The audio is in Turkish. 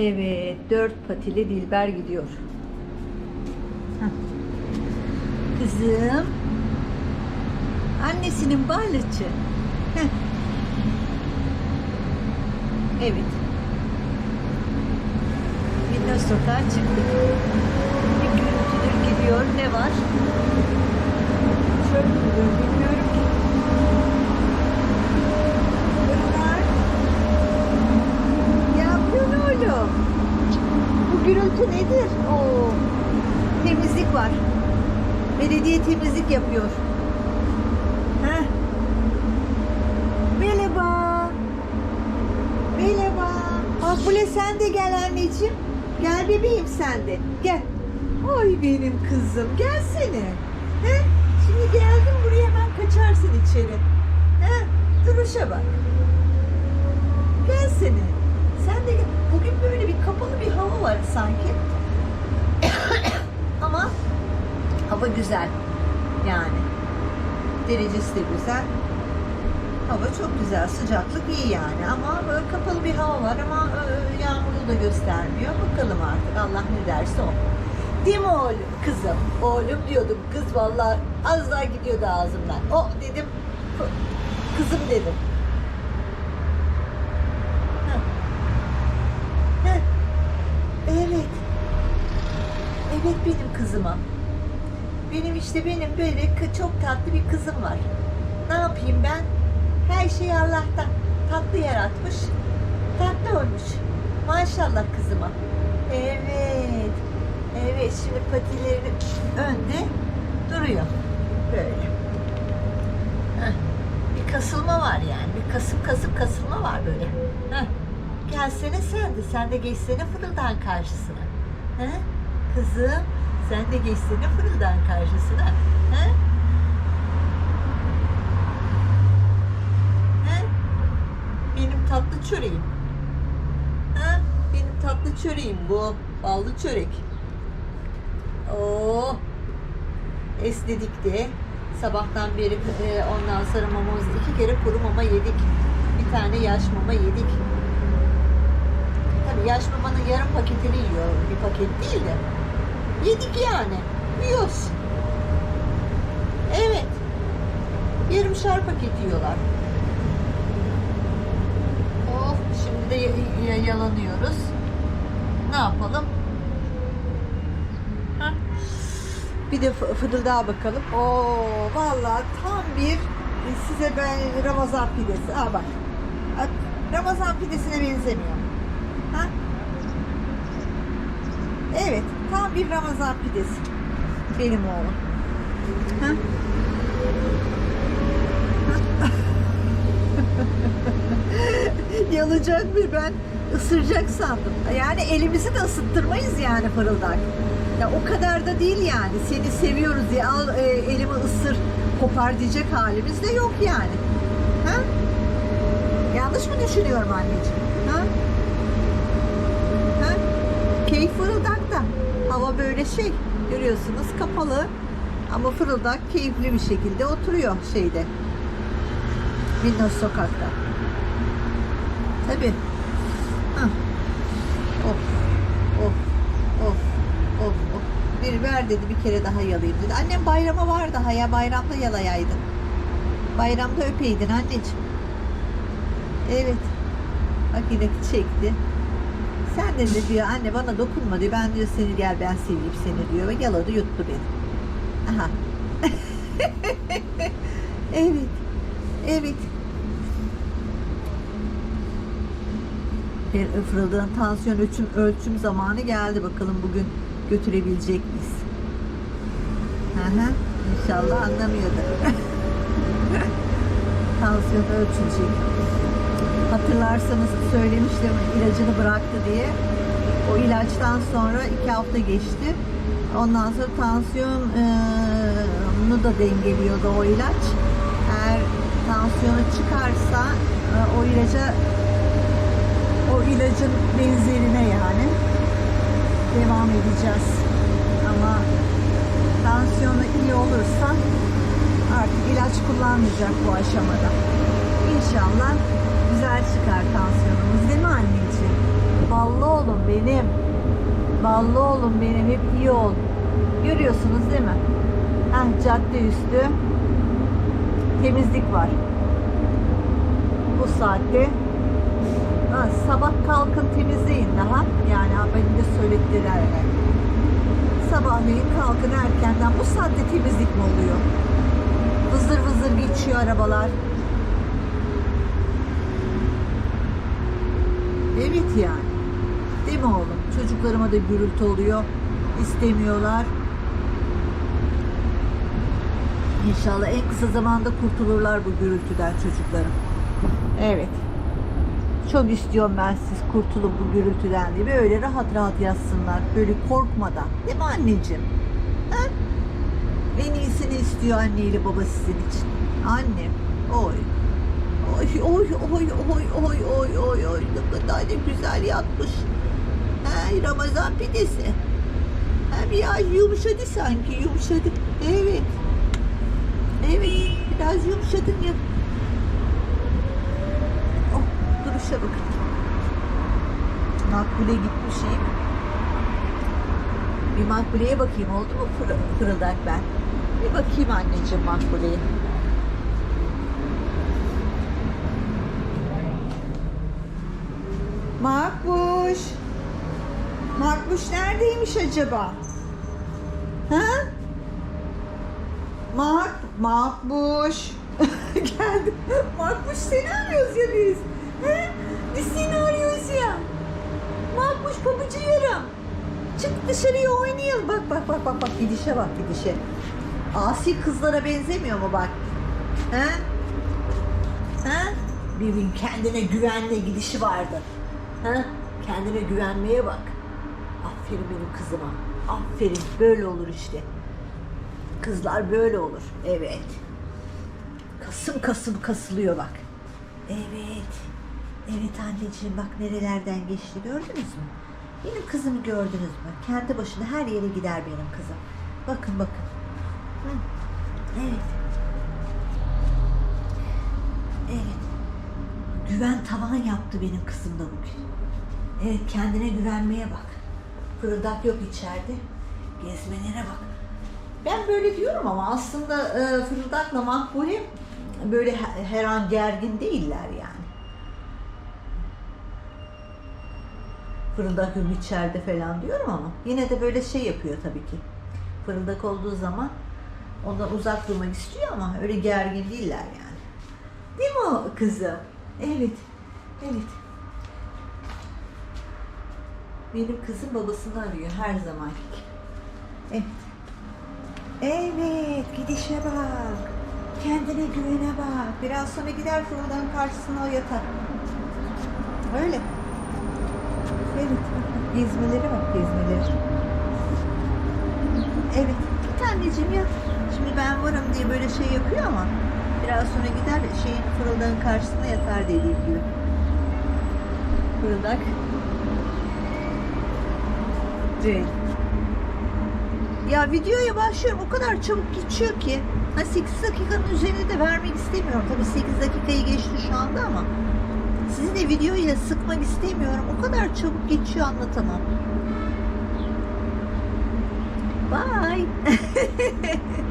Evet, dört patili Dilber gidiyor. Heh. Kızım. Annesinin barlaçı. Heh. Evet. Minnoş sokağa çıktık. Bir gürültüdür gidiyor. Ne var? Gidiyor. Bilmiyorum ki. Bunlar. Ne yapıyorsun oğlum? Bu gürültü nedir? Oo. Temizlik var. Belediye temizlik yapıyor. Heh. Merhaba. Merhaba. Makbule sen de gel anneciğim. Gel bebeğim sen de. Gel. Ay benim kızım. Gelsene. He? Şimdi geldim buraya hemen kaçarsın içeri. He? Duruşa bak. Gelsene. De. Bugün böyle bir kapalı bir hava var sanki. Ama hava güzel. Yani. Derecesi de güzel. Hava çok güzel, sıcaklık iyi yani ama kapalı bir hava var ama e, yağmurlu da göstermiyor. Bakalım artık Allah ne derse o. Değil mi oğlum, kızım? Oğlum diyordum, kız vallahi az daha gidiyordu ağzımdan. O dedim, kızım dedim. Heh. Heh. Evet. Evet benim kızıma. Benim işte benim böyle çok tatlı bir kızım var. Ne yapayım ben? Her şey Allah'tan. Tatlı yaratmış. Tatlı olmuş. Maşallah kızıma. Evet. Evet şimdi patileri önde duruyor. Böyle. Heh. Bir kasılma var yani. Bir kasıp kasıp kasılma var böyle. Heh. Gelsene sen de. Sen de geçsene fırıldan karşısına. He? Kızım sen de geçsene fırıldan karşısına. He? He? Benim tatlı çöreğim. Ha? Benim tatlı çöreğim bu. Ballı çörek. Oo. Esnedik de. Sabahtan beri e, ondan sonra mamamızı iki kere kuru mama yedik. Bir tane yaş mama yedik. Yaş mamanın yarım paketini yiyor. Bir paket değil de. Yedik yani. Yiyoruz. Evet. Yarımşar paket yiyorlar. Of şimdi de yalanıyoruz. Ne yapalım? Ha? Bir de fı- fıdıldağa bakalım. Oo vallahi tam bir size ben Ramazan pidesi. Aa. Bak, Ramazan pidesine benzemiyor. Ha? Evet, tam bir Ramazan pidesi. Benim oğlum. Ha? Yalacak ve ben ısıracak sandım. Yani elimizi de ısıttırmayız yani fırıldak. Ya o kadar da değil yani. Seni seviyoruz diye al e, elimi ısır kopar diyecek halimiz de yok yani. Ha? Yanlış mı düşünüyorum anneciğim? Ha? Ha? Keyif fırıldakta. Hava böyle şey görüyorsunuz kapalı ama fırıldak keyifli bir şekilde oturuyor şeyde. Minnoş sokakta. Tabi. Of. Of. Of. Of. Of. Bir ver dedi bir kere daha yalayayım dedi. Annem bayrama var daha ya bayramda yalayaydın. Bayramda öpeydin anneciğim. Evet. Bak yine çekti. Sen de diyor anne bana dokunma diyor. Ben diyor seni gel ben seveyim seni diyor. Ve yaladı yuttu beni. Aha. evet. Evet. Bir fırıldağın tansiyon ölçüm, ölçüm zamanı geldi. Bakalım bugün götürebilecek miyiz? Aha. İnşallah anlamıyordur. tansiyon ölçülecek. Hatırlarsanız söylemiştim ilacını bıraktı diye. O ilaçtan sonra iki hafta geçti. Ondan sonra tansiyonunu da dengeliyordu o ilaç. Eğer tansiyonu çıkarsa e, o ilaca o ilacın benzerine yani devam edeceğiz. Ama tansiyonu iyi olursa artık ilaç kullanmayacak bu aşamada. İnşallah güzel çıkar tansiyonumuz değil mi anneciğim? Ballı oğlum benim. Ballı oğlum benim. Hep iyi ol. Görüyorsunuz değil mi? Heh, cadde üstü. Temizlik var. Bu saatte. Ha, sabah kalkın temizleyin daha. Yani benim de söyledikleri öyle. Sabahleyin kalkın erkenden. Bu saatte temizlik mi oluyor? Vızır vızır geçiyor arabalar. Evet yani. Değil mi oğlum? Çocuklarıma da gürültü oluyor. İstemiyorlar. İnşallah en kısa zamanda kurtulurlar bu gürültüden çocuklarım. Evet. Çok istiyorum ben siz kurtulun bu gürültüden diye. Böyle rahat rahat yatsınlar. Böyle korkmadan. Değil mi anneciğim? Ha? En iyisini istiyor anneyle baba sizin için. Annem. Oy. Oy oy oy oy oy oy oy oy ne kadar da güzel yatmış. Hey Ramazan pidesi. Hem ya yumuşadı sanki yumuşadı. Evet. Evet biraz yumuşadın ya. Oh duruşa bakın. Makbule gitmiş iyi mi? Bir makbuleye bakayım oldu mu fır- fırıldak ben? Bir bakayım anneciğim makbuleye. Makbuş. Makbuş neredeymiş acaba? Ha? Mak, Makbuş. Geldi. Makbuş seni arıyoruz ya biz. Ha? Biz seni arıyoruz ya. Makbuş pabucu yarım. Çık dışarıya oynayalım. Bak bak bak bak bak gidişe bak gidişe. Asi kızlara benzemiyor mu bak? Ha? Ha? Bir gün kendine güvenle gidişi vardı. Ha? Kendine güvenmeye bak. Aferin benim kızıma. Aferin. Böyle olur işte. Kızlar böyle olur. Evet. Kasım kasım kasılıyor bak. Evet. Evet anneciğim bak nerelerden geçti gördünüz mü? Benim kızımı gördünüz mü? Kendi başına her yere gider benim kızım. Bakın bakın. Hı. Evet. Evet. Güven tavan yaptı benim kızım da bugün. Evet kendine güvenmeye bak. Fırıldak yok içeride. Gezmelere bak. Ben böyle diyorum ama aslında e, Fırıldak'la Makbule böyle he- her an gergin değiller yani. Fırıldak yok içeride falan diyorum ama yine de böyle şey yapıyor tabii ki. Fırıldak olduğu zaman ondan uzak durmak istiyor ama öyle gergin değiller yani. Değil mi o kızım? Evet. Evet. Benim kızım babasını arıyor her gibi. Evet. Evet, gidişe bak. Kendine güvene bak. Biraz sonra gider fırından karşısına o yatar. Öyle. Evet, bak, gezmeleri bak, gezmeleri. Evet, git anneciğim ya. Şimdi ben varım diye böyle şey yapıyor ama biraz sonra gider şeyin fırıldağın karşısına yatar dediğim gibi. Fırıldak. Evet. Ya videoya başlıyorum o kadar çabuk geçiyor ki. Ha 8 dakikanın üzerinde de vermek istemiyorum. Tabii 8 dakikayı geçti şu anda ama sizi de videoyla sıkmak istemiyorum. O kadar çabuk geçiyor anlatamam. Bye.